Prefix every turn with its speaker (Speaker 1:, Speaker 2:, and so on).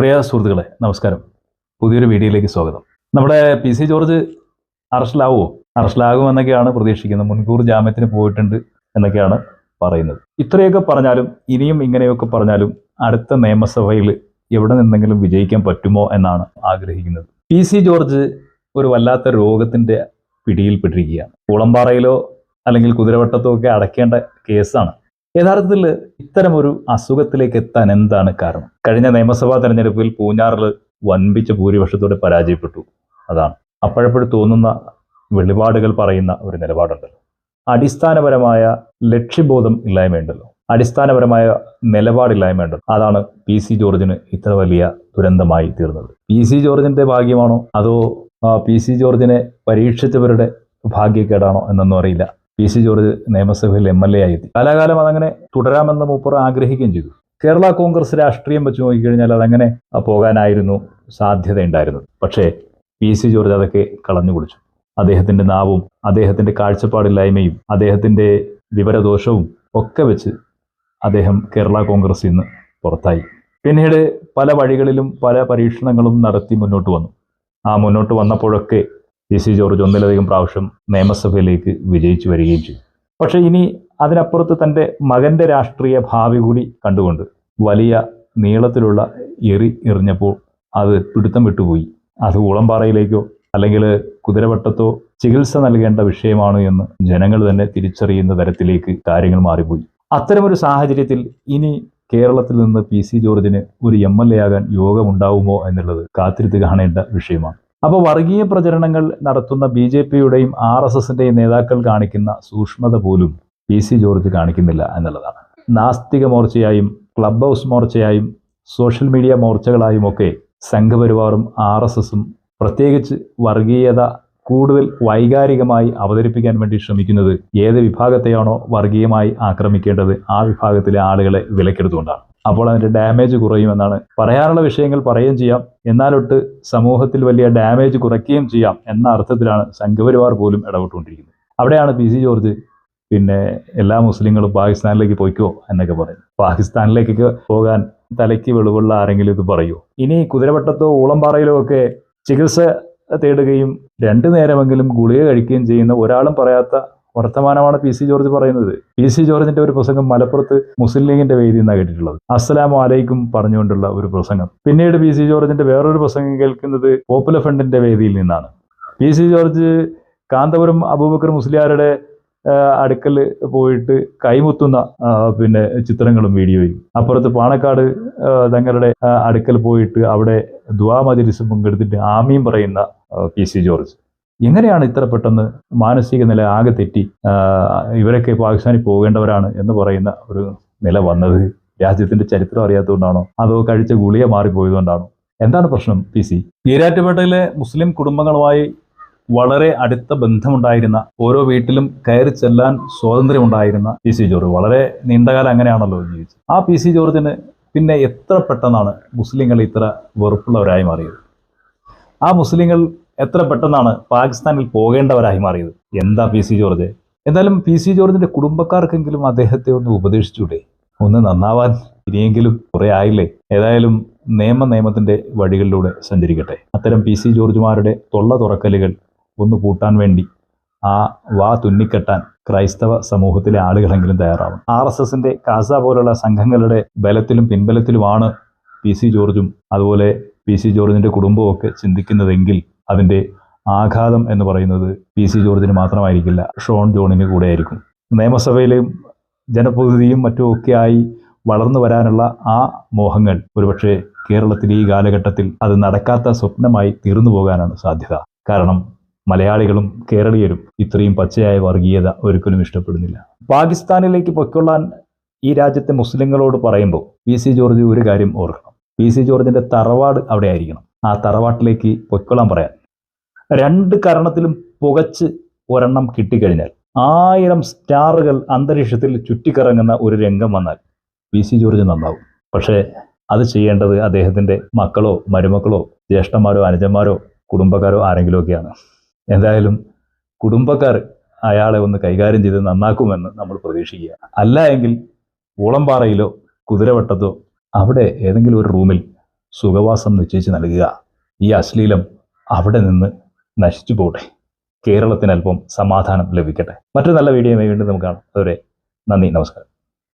Speaker 1: പ്രിയ സുഹൃത്തുക്കളെ നമസ്കാരം. പുതിയൊരു വീഡിയോയിലേക്ക് സ്വാഗതം. നമ്മുടെ പി സി ജോർജ് അറസ്റ്റിലാവുമോ അറസ്റ്റിലാകുമെന്നൊക്കെയാണ് പ്രതീക്ഷിക്കുന്നത്. മുൻകൂർ ജാമ്യത്തിന് പോയിട്ടുണ്ട് എന്നൊക്കെയാണ് പറയുന്നത്. ഇത്രയൊക്കെ പറഞ്ഞാലും ഇനിയും ഇങ്ങനെയൊക്കെ പറഞ്ഞാലും അടുത്ത നിയമസഭയിൽ എവിടെ നിന്നെങ്കിലും വിജയിക്കാൻ പറ്റുമോ എന്നാണ് ആഗ്രഹിക്കുന്നത്. പി സി ജോർജ് ഒരു വല്ലാത്ത രോഗത്തിന്റെ പിടിയിൽപ്പെട്ടിരിക്കുകയാണ്. കുളമ്പാറയിലോ അല്ലെങ്കിൽ കുതിരവട്ടത്തോ ഒക്കെ അടയ്ക്കേണ്ട കേസാണ്. യഥാർത്ഥത്തിൽ ഇത്തരം ഒരു അസുഖത്തിലേക്ക് എത്താൻ എന്താണ് കാരണം? കഴിഞ്ഞ നിയമസഭാ തെരഞ്ഞെടുപ്പിൽ പൂഞ്ഞാറിൽ വൻപിച്ച ഭൂരിപക്ഷത്തോടെ പരാജയപ്പെട്ടു. അതാണ്. അപ്പോഴപ്പോഴും തോന്നുന്ന വെളിപാടുകൾ പറയുന്ന ഒരു നിലപാടുണ്ടല്ലോ. അടിസ്ഥാനപരമായ ലക്ഷ്യബോധം ഇല്ലായ്മയുണ്ടല്ലോ. അടിസ്ഥാനപരമായ നിലപാടില്ലായ്മയുണ്ടല്ലോ. അതാണ് പി സി ജോർജിന് ഇത്ര വലിയ ദുരന്തമായി തീർന്നത്. പി സി ജോർജിന്റെ ഭാഗ്യമാണോ? അതോ പി സി ജോർജിനെ പരീക്ഷിച്ചവരുടെ ഭാഗ്യക്കേടാണോ എന്നൊന്നും അറിയില്ല. പി സി ജോർജ് നിയമസഭയിൽ എം എൽ എ ആയി എത്തി. കാലാകാലം അതങ്ങനെ തുടരാമെന്ന് മൂപ്പർ ആഗ്രഹിക്കുകയും ചെയ്തു. കേരള കോൺഗ്രസ് രാഷ്ട്രീയം വെച്ച് നോക്കിക്കഴിഞ്ഞാൽ അതങ്ങനെ പോകാനായിരുന്നു സാധ്യതയുണ്ടായിരുന്നത്. പക്ഷേ പി സി ജോർജ് അതൊക്കെ കളഞ്ഞു കുടിച്ചു. അദ്ദേഹത്തിന്റെ നാവും അദ്ദേഹത്തിന്റെ കാഴ്ചപ്പാടില്ലായ്മയും അദ്ദേഹത്തിന്റെ വിവരദോഷവും ഒക്കെ വെച്ച് അദ്ദേഹം കേരള കോൺഗ്രസിൽ നിന്ന് പുറത്തായി. പിന്നീട് പല വഴികളിലും പല പരീക്ഷണങ്ങളും നടത്തി മുന്നോട്ട് വന്നു. ആ മുന്നോട്ട് വന്നപ്പോഴൊക്കെ പി സി ജോർജ് ഒന്നിലധികം പ്രാവശ്യം നിയമസഭയിലേക്ക് വിജയിച്ചു വരികയും ചെയ്തു. പക്ഷേ ഇനി അതിനപ്പുറത്ത് തന്റെ മകന്റെ രാഷ്ട്രീയ ഭാവി കൂടി കണ്ടുകൊണ്ട് വലിയ നീളത്തിലുള്ള എറി എറിഞ്ഞപ്പോൾ അത് പിടുത്തം വിട്ടുപോയി. അത് ഉളമ്പാറയിലേക്കോ അല്ലെങ്കിൽ കുതിരവട്ടത്തോ ചികിത്സ നൽകേണ്ട വിഷയമാണ് എന്ന് ജനങ്ങൾ തന്നെ തിരിച്ചറിയുന്ന തരത്തിലേക്ക് കാര്യങ്ങൾ മാറിപ്പോയി. അത്തരമൊരു സാഹചര്യത്തിൽ ഇനി കേരളത്തിൽ നിന്ന് പി സി ജോർജിന് ഒരു എം എൽ എ ആകാൻ യോഗമുണ്ടാവുമോ എന്നുള്ളത് കാത്തിരുത്ത് കാണേണ്ട വിഷയമാണ്. അപ്പോൾ വർഗീയ പ്രചരണങ്ങൾ നടത്തുന്ന ബി ജെ പിയുടെയും ആർ എസ് എസിന്റെയും നേതാക്കൾ കാണിക്കുന്ന സൂക്ഷ്മത പോലും പി സി ജോർജ് കാണിക്കുന്നില്ല എന്നുള്ളതാണ്. നാസ്തിക മോർച്ചയായും ക്ലബ് ഹൗസ് മോർച്ചയായും സോഷ്യൽ മീഡിയ മോർച്ചകളായും ഒക്കെ സംഘപരിവാറും ആർ എസ് എസും പ്രത്യേകിച്ച് വർഗീയത കൂടുതൽ വൈകാരികമായി അവതരിപ്പിക്കാൻ വേണ്ടി ശ്രമിക്കുന്നത് ഏത് വിഭാഗത്തെയാണോ വർഗീയമായി ആക്രമിക്കേണ്ടത് ആ വിഭാഗത്തിലെ ആളുകളെ വിലക്കെടുത്തുകൊണ്ടാണ്. അപ്പോൾ അതിന്റെ ഡാമേജ് കുറയുമെന്നാണ്. പറയാനുള്ള വിഷയങ്ങൾ പറയുകയും ചെയ്യാം. എന്നാലൊട്ട് സമൂഹത്തിൽ വലിയ ഡാമേജ് കുറയ്ക്കുകയും ചെയ്യാം എന്ന അർത്ഥത്തിലാണ് സംഘപരിവാർ പോലും ഇടപെട്ടുകൊണ്ടിരിക്കുന്നത്. അവിടെയാണ് പി സി ജോർജ് പിന്നെ എല്ലാ മുസ്ലിങ്ങളും പാകിസ്ഥാനിലേക്ക് പോയിക്കോ എന്നൊക്കെ പറയും പാകിസ്ഥാനിലേക്കൊക്കെ പോകാൻ തലയ്ക്ക് വെളിവുള്ള ആരെങ്കിലും ഇത് പറയുമോ ഇനി കുതിരവട്ടത്തോ ഊളംപാറയിലോ ഒക്കെ ചികിത്സ തേടുകയും രണ്ടു നേരമെങ്കിലും ഗുളിക കഴിക്കുകയും ചെയ്യുന്ന ഒരാളും പറയാത്ത വർത്തമാനമാണ് പി സി ജോർജ് പറയുന്നത്. പി സി ജോർജിന്റെ ഒരു പ്രസംഗം മലപ്പുറത്ത് മുസ്ലിം ലീഗിന്റെ വേദിയിൽ നിന്നാണ് കേട്ടിട്ടുള്ളത്. അസ്സലാം വലൈക്കും പറഞ്ഞുകൊണ്ടുള്ള ഒരു പ്രസംഗം. പിന്നീട് പി സി ജോർജിന്റെ വേറൊരു പ്രസംഗം കേൾക്കുന്നത് പോപ്പുലർ ഫ്രണ്ടിന്റെ വേദിയിൽ നിന്നാണ്. പി സി ജോർജ് കാന്തപുരം അബൂബക്കർ മുസ്ലിയാരുടെ അടുക്കൽ പോയിട്ട് കൈമുത്തുന്ന പിന്നെ ചിത്രങ്ങളും വീഡിയോയും അപ്പുറത്ത് പാണക്കാട് തങ്ങളുടെ അടുക്കൽ പോയിട്ട് അവിടെ ദ്വാ മജിലിസും പങ്കെടുത്തിട്ട് ആമീം പറയുന്ന പി സി ജോർജ്. എങ്ങനെയാണ് ഇത്ര പെട്ടെന്ന് മാനസിക നില ആകെ തെറ്റി? ഇവരൊക്കെ പാകിസ്ഥാനിൽ പോകേണ്ടവരാണ് എന്ന് പറയുന്ന ഒരു നില വന്നത്. രാജ്യത്തിന്റെ ചരിത്രം അറിയാത്തതുകൊണ്ടാണോ? അതോ കഴിച്ച ഗുളിക മാറിപ്പോയതുകൊണ്ടാണോ? എന്താണ് പ്രശ്നം പി സി? ഈരാറ്റുപേട്ടയിലെ മുസ്ലിം കുടുംബങ്ങളുമായി വളരെ അടുത്ത ബന്ധമുണ്ടായിരുന്ന ഓരോ വീട്ടിലും കയറി ചെല്ലാൻ സ്വാതന്ത്ര്യമുണ്ടായിരുന്ന പി സി ജോർജ്. വളരെ നീണ്ടകാലം അങ്ങനെയാണല്ലോ ജീവിച്ചത്. ആ പി സി ജോർജിന് പിന്നെ എത്ര പെട്ടെന്നാണ് മുസ്ലിങ്ങൾ ഇത്ര വെറുപ്പുള്ളവരായി മാറിയത്? ആ മുസ്ലിങ്ങൾ എത്ര പെട്ടെന്നാണ് പാകിസ്ഥാനിൽ പോകേണ്ടവരായി മാറിയത്? എന്താ പി സി ജോർജ്? എന്തായാലും പി സി ജോർജിന്റെ കുടുംബക്കാർക്കെങ്കിലും അദ്ദേഹത്തെ ഒന്ന് ഉപദേശിച്ചൂടെ? ഒന്ന് നന്നാവാൻ ഇനിയെങ്കിലും കുറെ ആയില്ലേ? ഏതായാലും നിയമ നിയമത്തിന്റെ വഴികളിലൂടെ സഞ്ചരിക്കട്ടെ. അത്തരം പി സി ജോർജുമാരുടെ തൊള്ള തുറക്കലുകൾ ഒന്ന് പൂട്ടാൻ വേണ്ടി ആ വാ തുന്നിക്കെട്ടാൻ ക്രൈസ്തവ സമൂഹത്തിലെ ആളുകളെങ്കിലും തയ്യാറാവും ആർ എസ് എസിന്റെ കാസ പോലുള്ള സംഘങ്ങളുടെ ബലത്തിലും പിൻബലത്തിലുമാണ് പി സി ജോർജും അതുപോലെ പി സി ജോർജിന്റെ കുടുംബവും ഒക്കെ ചിന്തിക്കുന്നതെങ്കിൽ അതിന്റെ ആഘാതം എന്ന് പറയുന്നത് പി സി ജോർജിന് മാത്രമായിരിക്കില്ല ഷോൺ ജോണിന് കൂടെ ആയിരിക്കും നിയമസഭയിലും ജനപ്രതിനിധിയും മറ്റുമൊക്കെ ആയി വളർന്നു വരാനുള്ള ആ മോഹങ്ങൾ ഒരുപക്ഷെ കേരളത്തിൽ ഈ കാലഘട്ടത്തിൽ അത് നടക്കാത്ത സ്വപ്നമായി തീർന്നു പോകാനാണ് സാധ്യത. കാരണം മലയാളികളും കേരളീയരും ഇത്രയും പച്ചയായ വർഗീയത ഒരിക്കലും ഇഷ്ടപ്പെടുന്നില്ല. പാകിസ്ഥാനിലേക്ക് പൊയ്ക്കൊള്ളാൻ ഈ രാജ്യത്തെ മുസ്ലിങ്ങളോട് പറയുമ്പോൾ പി സി ജോർജ് ഒരു കാര്യം ഓർക്കണം. പി സി ജോർജിന്റെ തറവാട് അവിടെ ആയിരിക്കണം ആ തറവാട്ടിലേക്ക് പൊയ്ക്കൊള്ളാൻ പറയാൻ രണ്ട് കരണത്തിലും പുകച്ച് ഒരെണ്ണം കിട്ടിക്കഴിഞ്ഞാൽ ആയിരം സ്റ്റാറുകൾ അന്തരീക്ഷത്തിൽ ചുറ്റിക്കറങ്ങുന്ന ഒരു രംഗം വന്നാൽ പി സി ജോർജ് നന്നാവും. പക്ഷേ അത് ചെയ്യേണ്ടത് അദ്ദേഹത്തിന്റെ മക്കളോ മരുമക്കളോ ജ്യേഷ്ഠന്മാരോ അനുജന്മാരോ കുടുംബക്കാരോ ആരെങ്കിലുമൊക്കെയാണ്. എന്തായാലും കുടുംബക്കാർ അയാളെ ഒന്ന് കൈകാര്യം ചെയ്ത് നന്നാക്കുമെന്ന് നമ്മൾ പ്രതീക്ഷിക്കുക. അല്ല എങ്കിൽ ഊളംപാറയിലോ കുതിരവട്ടത്തോ അവിടെ ഏതെങ്കിലും ഒരു റൂമിൽ സുഖവാസം നിശ്ചയിച്ച് നൽകുക. ഈ അശ്ലീലം അവിടെ നിന്ന് നശിച്ചു പോകട്ടെ കേരളത്തിന് അല്പം സമാധാനം ലഭിക്കട്ടെ. മറ്റൊരു നല്ല വീഡിയോയുമായി വീണ്ടും നമുക്ക് കാണാം. അതുവരെ നന്ദി നമസ്കാരം.